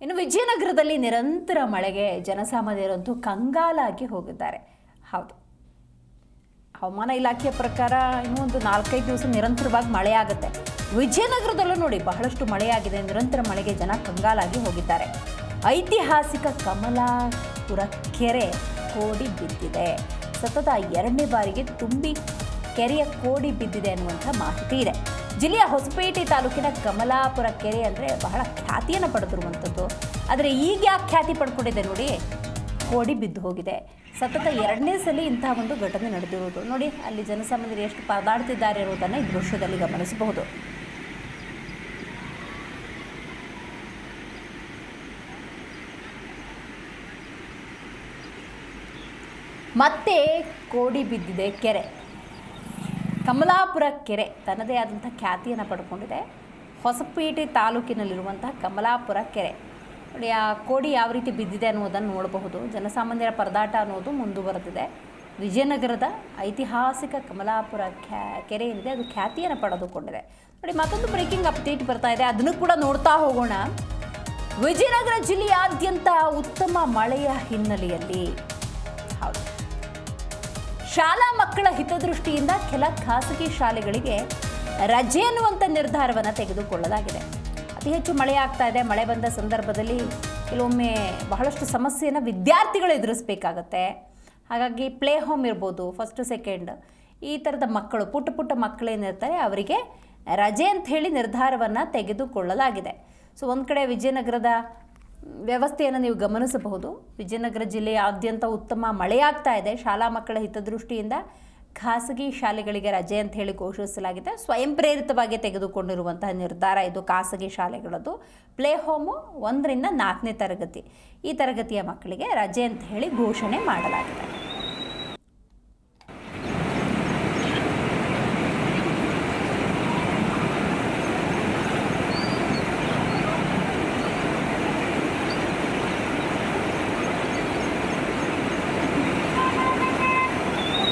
ಇನ್ನು ವಿಜಯನಗರದಲ್ಲಿ ನಿರಂತರ ಮಳೆಗೆ ಜನಸಾಮಾನ್ಯರಂತೂ ಕಂಗಾಲಾಗಿ ಹೋಗಿದ್ದಾರೆ. ಹೌದು. ಹವಾಮಾನ ಇಲಾಖೆಯ ಪ್ರಕಾರ ಇನ್ನೂ ಒಂದು ನಾಲ್ಕೈದು ದಿವಸ ನಿರಂತರವಾಗಿ ಮಳೆ ಆಗುತ್ತೆ ವಿಜಯನಗರದಲ್ಲೂ ನೋಡಿ ಬಹಳಷ್ಟು ಮಳೆಯಾಗಿದೆ. ನಿರಂತರ ಮಳೆಗೆ ಜನ ಕಂಗಾಲಾಗಿ ಹೋಗಿದ್ದಾರೆ. ಐತಿಹಾಸಿಕ ಕಮಲಾಪುರ ಕೆರೆ ಕೋಡಿ ಬಿದ್ದಿದೆ. ಸತತ ಎರಡನೇ ಬಾರಿಗೆ ತುಂಬಿ ಕೆರೆಯ ಕೋಡಿ ಬಿದ್ದಿದೆ ಅನ್ನುವಂಥ ಮಾಹಿತಿ ಇದೆ. ಜಿಲ್ಲೆಯ ಹೊಸಪೇಟೆ ತಾಲೂಕಿನ ಕಮಲಾಪುರ ಕೆರೆ ಅಂದರೆ ಬಹಳ ಖ್ಯಾತಿಯನ್ನು ಪಡೆದಿರುವಂಥದ್ದು. ಆದರೆ ಈಗ ಯಾಕೆ ಖ್ಯಾತಿ ಪಡ್ಕೊಂಡಿದೆ ನೋಡಿ, ಕೋಡಿ ಬಿದ್ದು ಹೋಗಿದೆ. ಸತತ ಎರಡನೇ ಸಲ ಇಂತಹ ಒಂದು ಘಟನೆ ನಡೆದಿರುವುದು. ನೋಡಿ, ಅಲ್ಲಿ ಜನಸಾಮಾನ್ಯರು ಎಷ್ಟು ಪರದಾಡ್ತಿದ್ದಾರೆ ಅನ್ನೋದನ್ನು ಈ ದೃಶ್ಯದಲ್ಲಿ ಗಮನಿಸಬಹುದು. ಮತ್ತೆ ಕೋಡಿ ಬಿದ್ದಿದೆ ಕೆರೆ. ಕಮಲಾಪುರ ಕೆರೆ ತನ್ನದೇ ಆದಂಥ ಖ್ಯಾತಿಯನ್ನು ಪಡ್ಕೊಂಡಿದೆ. ಹೊಸಪೇಟೆ ತಾಲೂಕಿನಲ್ಲಿರುವಂತಹ ಕಮಲಾಪುರ ಕೆರೆ. ನೋಡಿ, ಆ ಕೋಡಿ ಯಾವ ರೀತಿ ಬಿದ್ದಿದೆ ಅನ್ನೋದನ್ನು ನೋಡಬಹುದು. ಜನಸಾಮಾನ್ಯರ ಪರದಾಟ ಅನ್ನೋದು ಮುಂದುವರೆದಿದೆ. ವಿಜಯನಗರದ ಐತಿಹಾಸಿಕ ಕಮಲಾಪುರ ಖ್ಯಾ, ಕೆರೆ ಏನಿದೆ, ಅದು ಖ್ಯಾತಿಯನ್ನು ಪಡೆದುಕೊಂಡಿದೆ. ನೋಡಿ, ಮತ್ತೊಂದು ಬ್ರೇಕಿಂಗ್ ಅಪ್ಡೇಟ್ ಬರ್ತಾ ಇದೆ. ಅದನ್ನು ಕೂಡ ನೋಡ್ತಾ ಹೋಗೋಣ. ವಿಜಯನಗರ ಜಿಲ್ಲೆಯಾದ್ಯಂತ ಉತ್ತಮ ಮಳೆಯ ಹಿನ್ನೆಲೆಯಲ್ಲಿ. ಹೌದು. ಶಾಲಾ ಮಕ್ಕಳ ಹಿತದೃಷ್ಟಿಯಿಂದ ಕೆಲ ಖಾಸಗಿ ಶಾಲೆಗಳಿಗೆ ರಜೆ ಅನ್ನುವಂಥ ನಿರ್ಧಾರವನ್ನು ತೆಗೆದುಕೊಳ್ಳಲಾಗಿದೆ. ಅತಿ ಹೆಚ್ಚು ಮಳೆ ಆಗ್ತಾ ಇದೆ. ಮಳೆ ಬಂದ ಸಂದರ್ಭದಲ್ಲಿ ಕೆಲವೊಮ್ಮೆ ಬಹಳಷ್ಟು ಸಮಸ್ಯೆಯನ್ನು ವಿದ್ಯಾರ್ಥಿಗಳು ಎದುರಿಸಬೇಕಾಗತ್ತೆ. ಹಾಗಾಗಿ ಪ್ಲೇ ಹೋಮ್ ಇರ್ಬೋದು ಫಸ್ಟ್ ಸೆಕೆಂಡ್ ಈ ಥರದ ಮಕ್ಕಳು, ಪುಟ್ಟ ಪುಟ್ಟ ಮಕ್ಕಳೇನಿರ್ತಾರೆ ಅವರಿಗೆ ರಜೆ ಅಂತ ಹೇಳಿ ನಿರ್ಧಾರವನ್ನು ತೆಗೆದುಕೊಳ್ಳಲಾಗಿದೆ. ಸೊ ಒಂದು ಕಡೆ ವಿಜಯನಗರದ ವ್ಯವಸ್ಥೆಯನ್ನು ನೀವು ಗಮನಿಸಬಹುದು. ವಿಜಯನಗರ ಜಿಲ್ಲೆಯಾದ್ಯಂತ ಉತ್ತಮ ಮಳೆಯಾಗ್ತಾ ಇದೆ. ಶಾಲಾ ಮಕ್ಕಳ ಹಿತದೃಷ್ಟಿಯಿಂದ ಖಾಸಗಿ ಶಾಲೆಗಳಿಗೆ ರಜೆ ಅಂತ ಹೇಳಿ ಘೋಷಿಸಲಾಗಿದೆ. ಸ್ವಯಂ ಪ್ರೇರಿತವಾಗಿ ತೆಗೆದುಕೊಂಡಿರುವಂತಹ ನಿರ್ಧಾರ ಇದು ಖಾಸಗಿ ಶಾಲೆಗಳದ್ದು. ಪ್ಲೇ ಹೋಮು ಒಂದರಿಂದ ನಾಲ್ಕನೇ ತರಗತಿ. ಈ ತರಗತಿಯ ಮಕ್ಕಳಿಗೆ ರಜೆ ಅಂತ ಹೇಳಿ ಘೋಷಣೆ ಮಾಡಲಾಗಿದೆ.